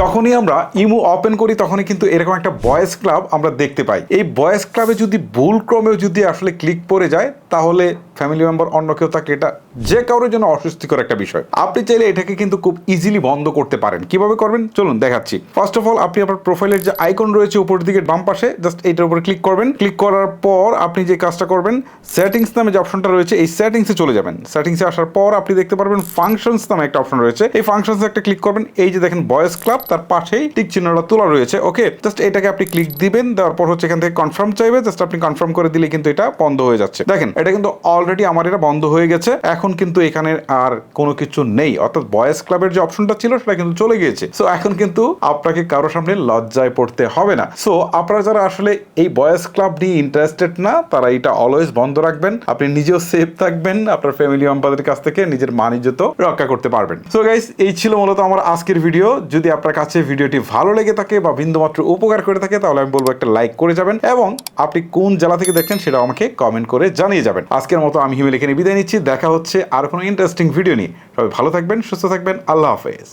যখনই আমরা imo open করি, তখনই কিন্তু এরকম একটা বয়েজ ক্লাব আমরা দেখতে পাই। এই বয়েস ক্লাবে যদি ভুল ক্রমেও যদি আসলে ক্লিক পড়ে যায়, তাহলে ফ্যামিলি মেম্বার অন্য কেউ থাকে এটা যে কারোর জন্য অস্বস্তিকর একটা বিষয়। আপনি চাইলে এটাকে কিন্তু খুব ইজিলি বন্ধ করতে পারেন। কীভাবে করবেন? চলুন, দেখাচ্ছি। ফার্স্ট অফ অল আপনি আপনার প্রোফাইলের যে আইকন রয়েছে উপরের দিকে বাম পাশে জাস্ট এইটার উপরে ক্লিক করবেন। ক্লিক করার পর আপনি যে কাজটা করবেন সেটিংস নামে যে অপশনটা রয়েছে, এই সেটিংসে চলে যাবেন। সেটিংসে আসার পর আপনি দেখতে পারবেন ফাংশনস নামে একটা অপশন রয়েছে। এই ফাংশনস একটা ক্লিক করবেন। এই যে দেখেন বয়েস ক্লাব তার পাশেই টিক চিহ্নটা তোলা রয়েছে। ওকে জাস্ট এটাকে আপনি ক্লিক দিবেন, দেওয়ার পর হচ্ছে এখান থেকে কনফার্ম চাইবে। জাস্ট আপনি কনফার্ম করে দিলে কিন্তু এটা বন্ধ হয়ে যাচ্ছে। দেখেন, এটা কিন্তু অলরেডি আমার এটা বন্ধ হয়ে গেছে। এখন কিন্তু এখানে আর কোনো কিছু নেই। অর্থাৎ বয়েস ক্লাবের যে অপশনটা ছিল, সেটা কিন্তু চলে গিয়েছে। সো এখন কিন্তু আপনাকে কারও সামনে লজ্জায় পড়তে হবে না। সো আপনারা যারা আসলে এই বয়েস ক্লাব নিয়ে ইন্টারেস্টেড না, তারা এটা অলওয়েজ বন্ধ রাখবেন। আপনি নিজেও সেফ থাকবেন। আপনার ফ্যামিলি মেম্বারদের কাছ থেকে নিজের মান ইজ্জত রক্ষা করতে পারবেন। সো গাইস এই ছিল মূলত আমার আজকের ভিডিও যদি আপনার কাছে ভিডিওটি ভালো লেগে থাকে বা বিন্দুমাত্র উপকার করে থাকে, তাহলে আমি বলব একটা লাইক করে যাবেন এবং আপনি কোন জেলা থেকে দেখছেন সেটা আমাকে কমেন্ট করে জানিয়ে যাবেন। আজকের মতো আমি হিমেল এখানে বিদায় নিচ্ছি। দেখা হচ্ছে আর কোনো ইন্টারেস্টিং ভিডিও নিয়ে। সবাই ভালো থাকবেন, সুস্থ থাকবেন। আল্লাহ হাফেজ।